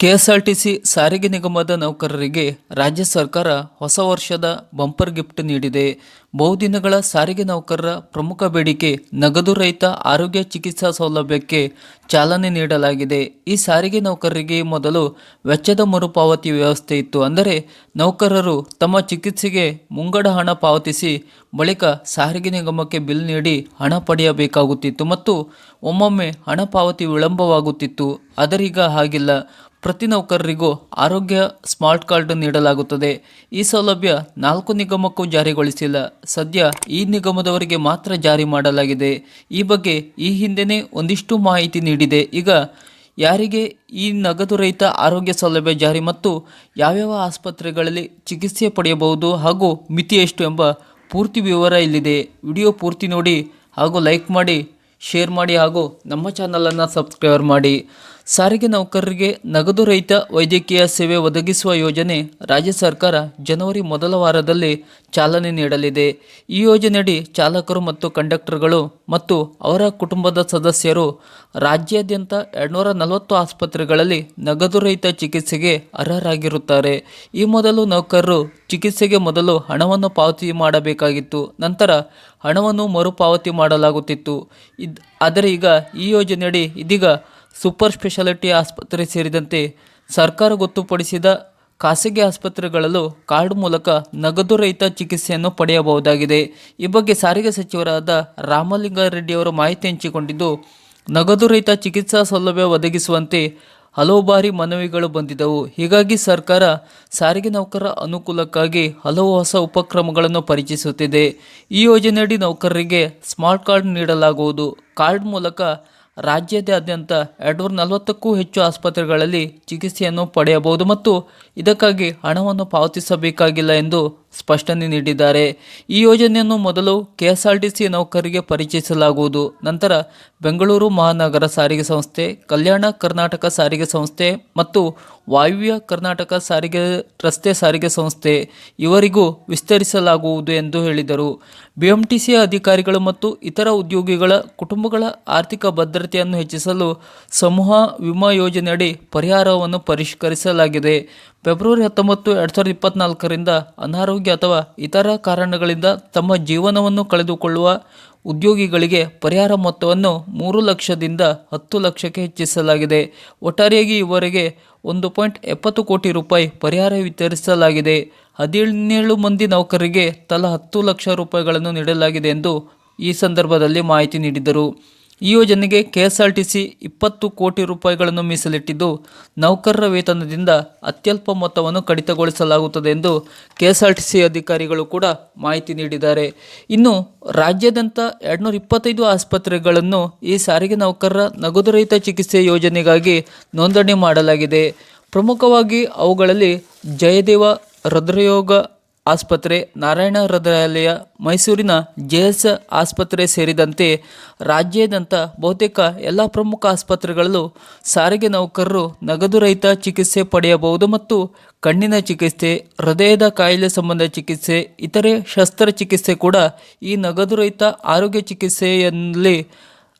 KSRTC ಸಾರಿಗೆ ನಿಗಮದ ನೌಕರರಿಗೆ ರಾಜ್ಯ ಸರ್ಕಾರ ಹೊಸ ವರ್ಷದ ಬಂಪರ್ ಗಿಫ್ಟ್ ನೀಡಿದೆ. ಬಹುದಿನಗಳ ಸಾರಿಗೆ ನೌಕರರ ಪ್ರಮುಖ ಬೇಡಿಕೆ ನಗದು ರಹಿತ ಆರೋಗ್ಯ ಚಿಕಿತ್ಸಾ ಸೌಲಭ್ಯಕ್ಕೆ ಚಾಲನೆ ನೀಡಲಾಗಿದೆ. ಈ ಸಾರಿಗೆ ನೌಕರರಿಗೆ ಮೊದಲು ವೆಚ್ಚದ ಮರುಪಾವತಿ ವ್ಯವಸ್ಥೆ ಇತ್ತು. ಅಂದರೆ ನೌಕರರು ತಮ್ಮ ಚಿಕಿತ್ಸೆಗೆ ಮುಂಗಡ ಹಣ ಪಾವತಿಸಿ ಬಳಿಕ ಸಾರಿಗೆ ನಿಗಮಕ್ಕೆ ಬಿಲ್ ನೀಡಿ ಹಣ ಪಡೆಯಬೇಕಾಗುತ್ತಿತ್ತು ಮತ್ತು ಒಮ್ಮೊಮ್ಮೆ ಹಣ ಪಾವತಿ ವಿಳಂಬವಾಗುತ್ತಿತ್ತು. ಆದರೀಗ ಹಾಗಿಲ್ಲ. ಪ್ರತಿ ನೌಕರರಿಗೂ ಆರೋಗ್ಯ ಸ್ಮಾರ್ಟ್ ಕಾರ್ಡ್ ನೀಡಲಾಗುತ್ತದೆ. ಈ ಸೌಲಭ್ಯ ನಾಲ್ಕು ನಿಗಮಕ್ಕೂ ಜಾರಿಗೊಳಿಸಿಲ್ಲ. ಸದ್ಯ ಈ ನಿಗಮದವರಿಗೆ ಮಾತ್ರ ಜಾರಿ ಮಾಡಲಾಗಿದೆ. ಈ ಬಗ್ಗೆ ಈ ಹಿಂದೆನೇ ಒಂದಿಷ್ಟು ಮಾಹಿತಿ ನೀಡಿದೆ. ಈಗ ಯಾರಿಗೆ ಈ ನಗದು ರಹಿತ ಆರೋಗ್ಯ ಸೌಲಭ್ಯ ಜಾರಿ ಮತ್ತು ಯಾವ್ಯಾವ ಆಸ್ಪತ್ರೆಗಳಲ್ಲಿ ಚಿಕಿತ್ಸೆ ಪಡೆಯಬಹುದು ಹಾಗೂ ಮಿತಿ ಎಷ್ಟು ಎಂಬ ಪೂರ್ತಿ ವಿವರ ಇಲ್ಲಿದೆ. ವಿಡಿಯೋ ಪೂರ್ತಿ ನೋಡಿ ಹಾಗೂ ಲೈಕ್ ಮಾಡಿ, ಶೇರ್ ಮಾಡಿ ಹಾಗೂ ನಮ್ಮ ಚಾನಲನ್ನು ಸಬ್ಸ್ಕ್ರೈಬ್ ಮಾಡಿ. ಸಾರಿಗೆ ನೌಕರರಿಗೆ ನಗದು ರಹಿತ ವೈದ್ಯಕೀಯ ಸೇವೆ ಒದಗಿಸುವ ಯೋಜನೆ ರಾಜ್ಯ ಸರ್ಕಾರ ಜನವರಿ ಮೊದಲ ವಾರದಲ್ಲಿ ಚಾಲನೆ ನೀಡಲಿದೆ. ಈ ಯೋಜನೆಯಡಿ ಚಾಲಕರು ಮತ್ತು ಕಂಡಕ್ಟರ್ಗಳು ಮತ್ತು ಅವರ ಕುಟುಂಬದ ಸದಸ್ಯರು ರಾಜ್ಯಾದ್ಯಂತ ಎರಡುನೂರ ನಲವತ್ತು ಆಸ್ಪತ್ರೆಗಳಲ್ಲಿ ನಗದು ರಹಿತ ಚಿಕಿತ್ಸೆಗೆ ಅರ್ಹರಾಗಿರುತ್ತಾರೆ. ಈ ಮೊದಲು ನೌಕರರು ಚಿಕಿತ್ಸೆಗೆ ಮೊದಲು ಹಣವನ್ನು ಪಾವತಿ ಮಾಡಬೇಕಾಗಿತ್ತು. ನಂತರ ಹಣವನ್ನು ಮರುಪಾವತಿ ಮಾಡಲಾಗುತ್ತಿತ್ತು. ಇದ್, ಆದರೆ ಈಗ ಈ ಯೋಜನೆಯಡಿ ಇದೀಗ ಸೂಪರ್ ಸ್ಪೆಷಾಲಿಟಿ ಆಸ್ಪತ್ರೆ ಸೇರಿದಂತೆ ಸರ್ಕಾರ ಗೊತ್ತುಪಡಿಸಿದ ಖಾಸಗಿ ಆಸ್ಪತ್ರೆಗಳಲ್ಲೂ ಕಾರ್ಡ್ ಮೂಲಕ ನಗದು ರಹಿತ ಚಿಕಿತ್ಸೆಯನ್ನು ಪಡೆಯಬಹುದಾಗಿದೆ. ಈ ಬಗ್ಗೆ ಸಾರಿಗೆ ಸಚಿವರಾದ ರಾಮಲಿಂಗಾರೆಡ್ಡಿಯವರು ಮಾಹಿತಿ ಹಂಚಿಕೊಂಡಿದ್ದು, ನಗದು ರಹಿತ ಚಿಕಿತ್ಸಾ ಸೌಲಭ್ಯ ಒದಗಿಸುವಂತೆ ಹಲವು ಬಾರಿ ಮನವಿಗಳು ಬಂದಿದ್ದವು. ಹೀಗಾಗಿ ಸರ್ಕಾರ ಸಾರಿಗೆ ನೌಕರರ ಅನುಕೂಲಕ್ಕಾಗಿ ಹಲವು ಹೊಸ ಉಪಕ್ರಮಗಳನ್ನು ಪರಿಚಯಿಸುತ್ತಿದೆ. ಈ ಯೋಜನೆಯಡಿ ನೌಕರರಿಗೆ ಸ್ಮಾರ್ಟ್ ಕಾರ್ಡ್ ನೀಡಲಾಗುವುದು. ಕಾರ್ಡ್ ಮೂಲಕ ರಾಜ್ಯಾದ್ಯಂತ ಎರಡುನೂರ ನಲವತ್ತಕ್ಕೂ ಹೆಚ್ಚು ಆಸ್ಪತ್ರೆಗಳಲ್ಲಿ ಚಿಕಿತ್ಸೆಯನ್ನು ಪಡೆಯಬಹುದು ಮತ್ತು ಇದಕ್ಕಾಗಿ ಹಣವನ್ನು ಪಾವತಿಸಬೇಕಾಗಿಲ್ಲ ಎಂದು ಸ್ಪಷ್ಟನೆ ನೀಡಿದ್ದಾರೆ. ಈ ಯೋಜನೆಯನ್ನು ಮೊದಲು ಕೆಎಸ್ಆರ್ಟಿಸಿ ನೌಕರರಿಗೆ ಪರಿಚಯಿಸಲಾಗುವುದು. ನಂತರ ಬೆಂಗಳೂರು ಮಹಾನಗರ ಸಾರಿಗೆ ಸಂಸ್ಥೆ, ಕಲ್ಯಾಣ ಕರ್ನಾಟಕ ಸಾರಿಗೆ ಸಂಸ್ಥೆ ಮತ್ತು ವಾಯುವ್ಯ ಕರ್ನಾಟಕ ಸಾರಿಗೆ ರಸ್ತೆ ಸಾರಿಗೆ ಸಂಸ್ಥೆ ಇವರಿಗೂ ವಿಸ್ತರಿಸಲಾಗುವುದು ಎಂದು ಹೇಳಿದರು. ಬಿಎಂಟಿಸಿ ಅಧಿಕಾರಿಗಳು ಮತ್ತು ಇತರ ಉದ್ಯೋಗಿಗಳ, ಕುಟುಂಬಗಳ ಆರ್ಥಿಕ ಭದ್ರತೆಯನ್ನು ಹೆಚ್ಚಿಸಲು ಸಮೂಹ ವಿಮಾ ಯೋಜನೆಯಡಿ ಪರಿಹಾರವನ್ನು ಪರಿಷ್ಕರಿಸಲಾಗಿದೆ. ಫೆಬ್ರವರಿ ಹತ್ತೊಂಬತ್ತು, ಎರಡು ಸಾವಿರದ ಇಪ್ಪತ್ನಾಲ್ಕರಿಂದ ಅನಾರೋಗ್ಯ ಅಥವಾ ಇತರ ಕಾರಣಗಳಿಂದ ತಮ್ಮ ಜೀವನವನ್ನು ಕಳೆದುಕೊಳ್ಳುವ ಉದ್ಯೋಗಿಗಳಿಗೆ ಪರಿಹಾರ ಮೊತ್ತವನ್ನು ಮೂರು ಲಕ್ಷದಿಂದ ಹತ್ತು ಲಕ್ಷಕ್ಕೆ ಹೆಚ್ಚಿಸಲಾಗಿದೆ. ಒಟ್ಟಾರೆಯಾಗಿ ಇವರಿಗೆ ಒಂದು ಪಾಯಿಂಟ್ ಎಪ್ಪತ್ತು ಕೋಟಿ ರೂಪಾಯಿ ಪರಿಹಾರ ವಿತರಿಸಲಾಗಿದೆ. ಹದಿನೇಳು ಮಂದಿ ನೌಕರರಿಗೆ ತಲಾ ಹತ್ತು ಲಕ್ಷ ರೂಪಾಯಿಗಳನ್ನು ನೀಡಲಾಗಿದೆ ಎಂದು ಈ ಸಂದರ್ಭದಲ್ಲಿ ಮಾಹಿತಿ ನೀಡಿದರು. ಈ ಯೋಜನೆಗೆ ಕೆಎಸ್ಆರ್ಟಿಸಿ ಇಪ್ಪತ್ತು ಕೋಟಿ ರೂಪಾಯಿಗಳನ್ನು ಮೀಸಲಿಟ್ಟಿದ್ದು, ನೌಕರರ ವೇತನದಿಂದ ಅತ್ಯಲ್ಪ ಮೊತ್ತವನ್ನು ಕಡಿತಗೊಳಿಸಲಾಗುತ್ತದೆ ಎಂದು ಕೆಎಸ್ಆರ್ಟಿಸಿ ಅಧಿಕಾರಿಗಳು ಕೂಡ ಮಾಹಿತಿ ನೀಡಿದ್ದಾರೆ. ಇನ್ನು ರಾಜ್ಯಾದ್ಯಂತ ಎರಡುನೂರ ಇಪ್ಪತ್ತೈದು ಆಸ್ಪತ್ರೆಗಳನ್ನು ಈ ಸಾರಿಗೆ ನೌಕರರ ನಗದುರಹಿತ ಚಿಕಿತ್ಸೆ ಯೋಜನೆಗಾಗಿ ನೋಂದಣಿ ಮಾಡಲಾಗಿದೆ. ಪ್ರಮುಖವಾಗಿ ಅವುಗಳಲ್ಲಿ ಜಯದೇವ, ಹೃದಯರೋಗ ಆಸ್ಪತ್ರೆ ನಾರಾಯಣ ಹೃದಯಾಲಯ ಮೈಸೂರಿನ ಜೆಎಸ್ ಆಸ್ಪತ್ರೆ ಸೇರಿದಂತೆ ರಾಜ್ಯಾದ್ಯಂತ ಬಹುತೇಕ ಎಲ್ಲ ಪ್ರಮುಖ ಆಸ್ಪತ್ರೆಗಳಲ್ಲೂ ಸಾರಿಗೆ ನೌಕರರು ನಗದು ರಹಿತ ಚಿಕಿತ್ಸೆ ಪಡೆಯಬಹುದು ಮತ್ತು ಕಣ್ಣಿನ ಚಿಕಿತ್ಸೆ, ಹೃದಯದ ಕಾಯಿಲೆ ಸಂಬಂಧ ಚಿಕಿತ್ಸೆ, ಇತರೆ ಶಸ್ತ್ರಚಿಕಿತ್ಸೆ ಕೂಡ ಈ ನಗದು ರಹಿತ ಆರೋಗ್ಯ ಚಿಕಿತ್ಸೆಯಲ್ಲಿ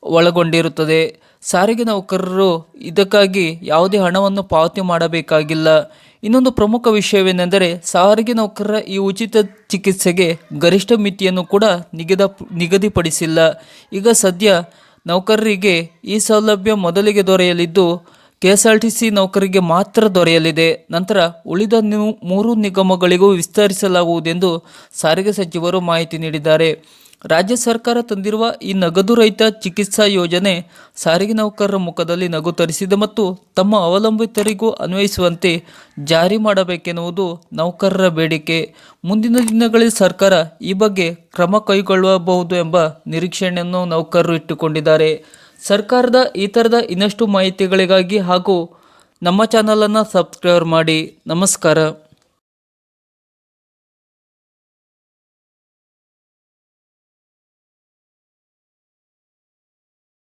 ಒಳಗೊಂಡಿರುತ್ತದೆ. ಸಾರಿಗೆ ನೌಕರರು ಇದಕ್ಕಾಗಿ ಯಾವುದೇ ಹಣವನ್ನು ಪಾವತಿ ಮಾಡಬೇಕಾಗಿಲ್ಲ. ಇನ್ನೊಂದು ಪ್ರಮುಖ ವಿಷಯವೇನೆಂದರೆ ಸಾರಿಗೆ ನೌಕರರ ಈ ಉಚಿತ ಚಿಕಿತ್ಸೆಗೆ ಗರಿಷ್ಠ ಮಿತಿಯನ್ನು ಕೂಡ ನಿಗದ ನಿಗದಿಪಡಿಸಿಲ್ಲ. ಈಗ ಸದ್ಯ ನೌಕರರಿಗೆ ಈ ಸೌಲಭ್ಯ ಮೊದಲಿಗೆ ದೊರೆಯಲಿದ್ದು K S R T C ನೌಕರಿಗೆ ಮಾತ್ರ ದೊರೆಯಲಿದೆ. ನಂತರ ಉಳಿದ ಮೂರು ನಿಗಮಗಳಿಗೂ ವಿಸ್ತರಿಸಲಾಗುವುದೆಂದು ಸಾರಿಗೆ ಸಚಿವರು ಮಾಹಿತಿ ನೀಡಿದ್ದಾರೆ. ರಾಜ್ಯ ಸರ್ಕಾರ ತಂದಿರುವ ಈ ನಗದು ರಹಿತ ಚಿಕಿತ್ಸಾ ಯೋಜನೆ ಸಾರಿಗೆ ನೌಕರರ ಮುಖದಲ್ಲಿ ನಗು ತರಿಸಿದೆ ಮತ್ತು ತಮ್ಮ ಅವಲಂಬಿತರಿಗೂ ಅನ್ವಯಿಸುವಂತೆ ಜಾರಿ ಮಾಡಬೇಕೆನ್ನುವುದು ನೌಕರರ ಬೇಡಿಕೆ. ಮುಂದಿನ ದಿನಗಳಲ್ಲಿ ಸರ್ಕಾರ ಈ ಬಗ್ಗೆ ಕ್ರಮ ಕೈಗೊಳ್ಳಬಹುದು ಎಂಬ ನಿರೀಕ್ಷೆಯನ್ನು ನೌಕರರು ಇಟ್ಟುಕೊಂಡಿದ್ದಾರೆ. ಸರ್ಕಾರದ ಈ ಥರದ ಇನ್ನಷ್ಟು ಮಾಹಿತಿಗಳಿಗಾಗಿ ಹಾಗೂ ನಮ್ಮ ಚಾನಲನ್ನು ಸಬ್ಸ್ಕ್ರೈಬ್ ಮಾಡಿ. ನಮಸ್ಕಾರ.